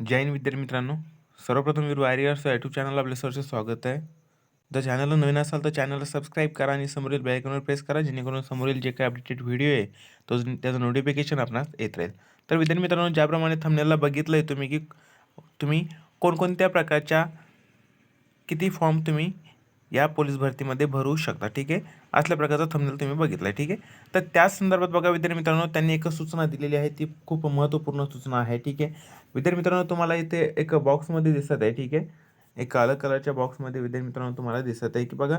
जय हिंद विद्यार्थी मित्रांनो. सर्वप्रथम वीर वारियर्स या यूट्यूब चॅनलला आपले सरचे स्वागत आहे. जर चॅनलला नवीन असाल तर चॅनलला सबस्क्राईब करा आणि समोरील बेलायकॉनवर प्रेस करा जेणेकरून समोरील जे काही अपडेटेड व्हिडिओ आहे तो त्याचं नोटिफिकेशन आपणास येत राहील. तर विद्यार्थी मित्रांनो ज्याप्रमाणे थंबनेलला बघितलं आहे तुम्ही की तुम्ही कोणकोणत्या प्रकारच्या किती फॉर्म तुम्ही या पोलीस भरतीमध्ये भरू शकता ठीक आहे? असल्या प्रकारचा थंबनेल तुम्ही बघितला आहे ठीक आहे? तर त्या संदर्भात बघा विद्यार्थी मित्रांनो त्यांनी एक सूचना दिलेली आहे ती खूप महत्त्वपूर्ण सूचना आहे ठीक आहे? विद्यार्थी मित्रांनो तुम्हाला इथे एक बॉक्समध्ये दिसत आहे ठीक आहे? एक अलग कलरच्या बॉक्समध्ये विद्यार्थी मित्रांनो तुम्हाला दिसत आहे की बघा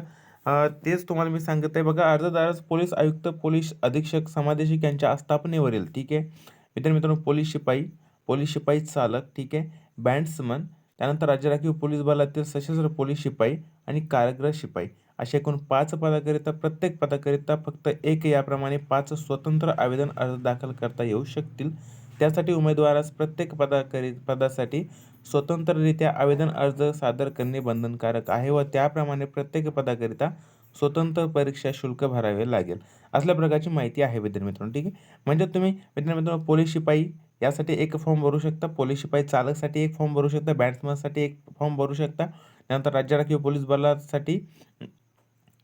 तेच तुम्हाला मी सांगत आहे बघा अर्जदारास पोलीस आयुक्त पोलीस अधीक्षक समादेशिक यांच्या आस्थापनेवरील ठीक आहे? विद्यार्थी मित्रांनो पोलीस शिपाई पोलीस शिपाई चालक ठीक आहे? बँड्समन त्यानंतर राज्य राखीव पोलीस बलातील सशस्त्र पोलीस शिपाई आणि कारागृह शिपाई अशा एकूण पाच पदाकरिता प्रत्येक पदाकरिता फक्त एक याप्रमाणे पाच स्वतंत्र आवेदन अर्ज दाखल करता येऊ शकतील. त्यासाठी उमेदवारास प्रत्येक पदाकरि पदासाठी स्वतंत्ररित्या आवेदन अर्ज सादर करणे बंधनकारक आहे व त्याप्रमाणे प्रत्येक पदाकरिता स्वतंत्र परीक्षा शुल्क भरावे लागेल. असल्या प्रकारची माहिती आहे विद्यार्थी मित्रांनो ठीक आहे? म्हणजे तुम्ही विद्यार्थी मित्रांनो पोलीस शिपाई यासाठी एक फॉर्म भरू शकता. पोलीस शिपाई चालकसाठी एक फॉर्म भरू शकता. बॅट्समनसाठी एक फॉर्म भरू शकता. त्यानंतर राज्य राखीव पोलीस बलासाठी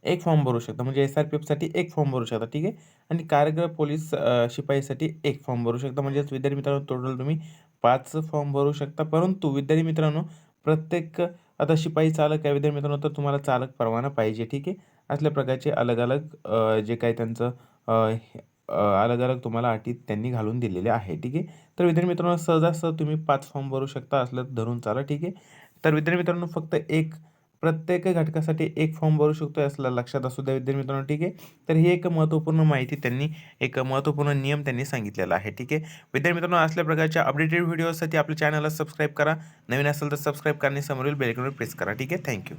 एक फॉर्म भरू शकता. म्हणजे एस आर पी एफसाठी एक फॉर्म भरू शकता. ठीक आहे? आणि कारागृह पोलीस शिपाईसाठी एक फॉर्म भरू शकता. म्हणजेच विद्यार्थी मित्रांनो टोटल तुम्ही पाच फॉर्म भरू शकता. परंतु विद्यार्थी मित्रांनो प्रत्येक आता शिपाई चालक आहे. विद्यार्थी मित्रांनो तर तुम्हाला चालक परवाना पाहिजे. ठीक आहे? असल्या प्रकारचे अलग अलग जे काही त्यांचं अलग अलग तुम्हाला अटी त्यांनी घालून दिलेले आहे ठीक आहे? तर विद्यार्थी मित्रांनो सहजासहज तुम्ही पाच फॉर्म भरू शकता असलं धरून चाला ठीक आहे? तर विद्यार्थी मित्रांनो फक्त एक प्रत्येक घटकासाठी एक फॉर्म भरू शकतो असलं लक्षात असू द्या विद्यार्थी मित्रांनो ठीक आहे? तर ही एक महत्त्वपूर्ण माहिती त्यांनी एक महत्त्वपूर्ण नियम त्यांनी सांगितलेला आहे ठीक आहे? विद्यार्थी मित्रांनो असल्या प्रकारच्या अपडेटेड व्हिडिओसाठी आपल्या चॅनलला सबस्क्राईब करा. नवीन असेल तर सबस्क्राईब करणे समोरील बेलकॉनवर प्रेस करा ठीक आहे? थँक्यू.